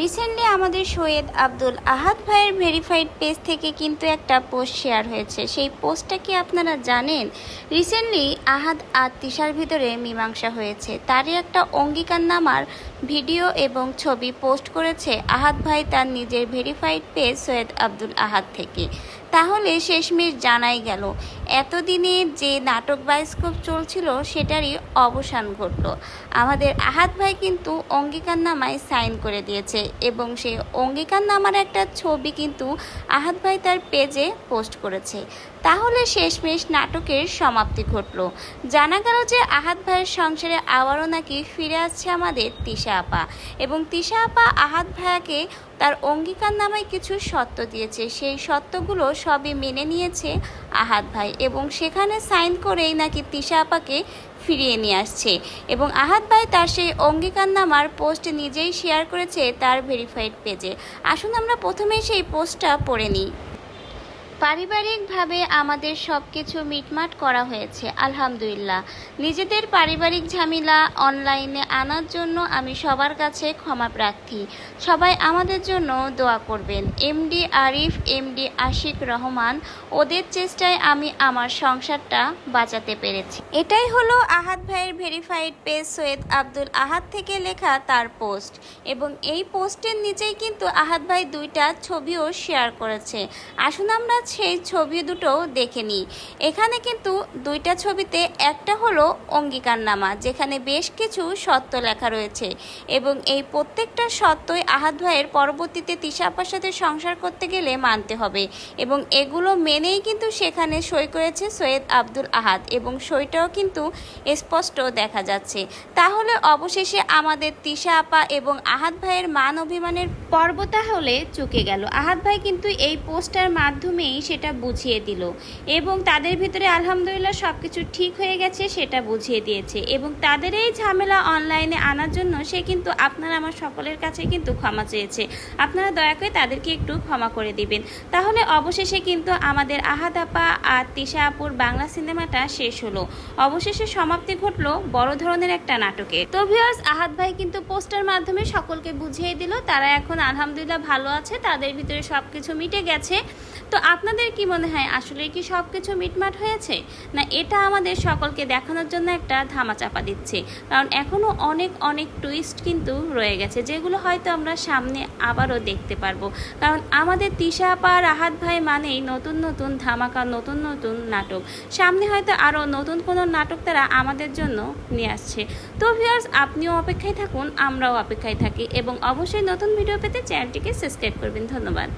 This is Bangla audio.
রিসেন্টলি আমাদের সৈয়দ আব্দুল আহাদ ভাইয়ের ভেরিফাইড পেজ থেকে কিন্তু একটা পোস্ট শেয়ার হয়েছে। সেই পোস্টটা কি আপনারা জানেন? রিসেন্টলি আহাদ আর তিশার ভিতরে মীমাংসা হয়েছে। তারই একটা অঙ্গীকার নামার ভিডিও এবং ছবি পোস্ট করেছে আহাদ ভাই তার নিজের ভেরিফাইড পেজ সৈয়দ আব্দুল আহাদ থেকে। তাহলে শেষমেশ জানাই গেল এতদিনে যে নাটক বায়োস্কোপ চলছিল, সেটারই অবসান ঘটল। আমাদের আহাত ভাই কিন্তু অঙ্গীকার নামায় সাইন করে দিয়েছে এবং সে সেই অঙ্গীকারনামার একটা ছবি কিন্তু আহাত ভাই তার পেজে পোস্ট করেছে। তাহলে শেষমেশ নাটকের সমাপ্তি ঘটল। জানা গেল যে আহাত ভাইয়ের সংসারে আবারও নাকি ফিরে আসছে আমাদের তিশা আপা এবং তিশা আপা আহাত ভাইয়াকে তার অঙ্গীকার নামায় কিছু সত্য দিয়েছে। সেই সত্যগুলো সবই মেনে নিয়েছে আহাত ভাই এবং সেখানে সাইন করেই নাকি তিশা আপাকে ফিরিয়ে নিয়ে আসছে। এবং আহাত ভাই তার সেই অঙ্গীকার নামার পোস্ট নিজেই শেয়ার করেছে তার ভেরিফাইড পেজে। আসুন আমরা প্রথমেই সেই পোস্টটা পড়ে নিই। পারিবারিকভাবে আমাদের সব কিছু মিটমাট করা হয়েছে, আলহামদুলিল্লাহ। নিজেদের পারিবারিক ঝামেলা অনলাইনে আনার জন্য আমি সবার কাছে ক্ষমা প্রার্থী। সবাই আমাদের জন্য দোয়া করবেন। এমডি আরিফ এমডি আশিক রহমান, ওদের চেষ্টায় আমি আমার সংসারটা বাঁচাতে পেরেছি। এটাই হলো আহাদ ভাইয়ের ভেরিফাইড পেজ সৈয়দ আব্দুল আহাদ থেকে লেখা তার পোস্ট। এবং এই পোস্টের নিচেই কিন্তু আহাদ ভাই দুইটা ছবিও শেয়ার করেছে। আসুন আমরা সেই ছবি দুটো দেখে নিই এখানে কিন্তু দুইটা ছবিতে একটা হলো অঙ্গীকারনামা, যেখানে বেশ কিছু সত্য লেখা রয়েছে এবং এই প্রত্যেকটা সত্যই আহাদ ভাইয়ের পরবর্তীতে তিশাপার সাথে সংসার করতে গেলে মানতে হবে এবং এগুলো মেনেই কিন্তু সেখানে সই করেছে সৈয়দ আব্দুল আহাদ এবং সইটাও কিন্তু স্পষ্ট দেখা যাচ্ছে। তাহলে অবশেষে আমাদের তিশা আপা এবং আহাদ ভাইয়ের মান অভিমানের পর্ব তাহলে চুকে গেল। আহাদ ভাই কিন্তু এই পোস্টার মাধ্যমেই সেটা বুঝিয়ে দিল। এবং তাদের ভিতরে আলহামদুলিল্লাহ সব কিছু ঠিক হয়ে গেছে, সেটা বুঝিয়ে দিয়েছে। এবং তাদের এই ঝামেলা অনলাইনে আনার জন্য সে কিন্তু আপনারা আমার সকলের কাছে কিন্তু ক্ষমা চেয়েছে। আপনারা দয়া করে তাদেরকে একটু ক্ষমা করে দিবেন। তাহলে অবশেষে কিন্তু আমাদের আহাদ আপা আর তিশা আপুর বাংলা সিনেমাটা শেষ হলো। অবশেষে সমাপ্তি ঘটলো বড় ধরনের একটা নাটকে। তো ভিউয়ার্স আহাদ ভাই কিন্তু পোস্টার মাধ্যমে সকলকে বুঝিয়ে দিল, তারা এখন আলহামদুলিল্লাহ ভালো আছে, তাদের ভিতরে সবকিছু মিটে গেছে। তো আপনাদের কি মনে হয় আসলে কি সব কিছু মিটমাট হয়েছে? না, এটা আমাদের সকলকে দেখানোর জন্য একটা ধামাচাপা দিচ্ছে। কারণ এখনও অনেক অনেক টুইস্ট কিন্তু রয়ে গেছে, যেগুলো হয়তো আমরা সামনে আবারও দেখতে পারব। কারণ আমাদের তিশা আপা রাহাত ভাই মানেই নতুন নতুন ধামাকা, নতুন নতুন নাটক। সামনে হয়তো আরও নতুন কোনো নাটক তারা আমাদের জন্য নিয়ে আসছে। তো ভিউয়ার্স আপনিও অপেক্ষায় থাকুন, আমরাও অপেক্ষায় থাকি এবং অবশ্যই নতুন ভিডিও পেতে চ্যানেলটিকে সাবস্ক্রাইব করবেন। ধন্যবাদ।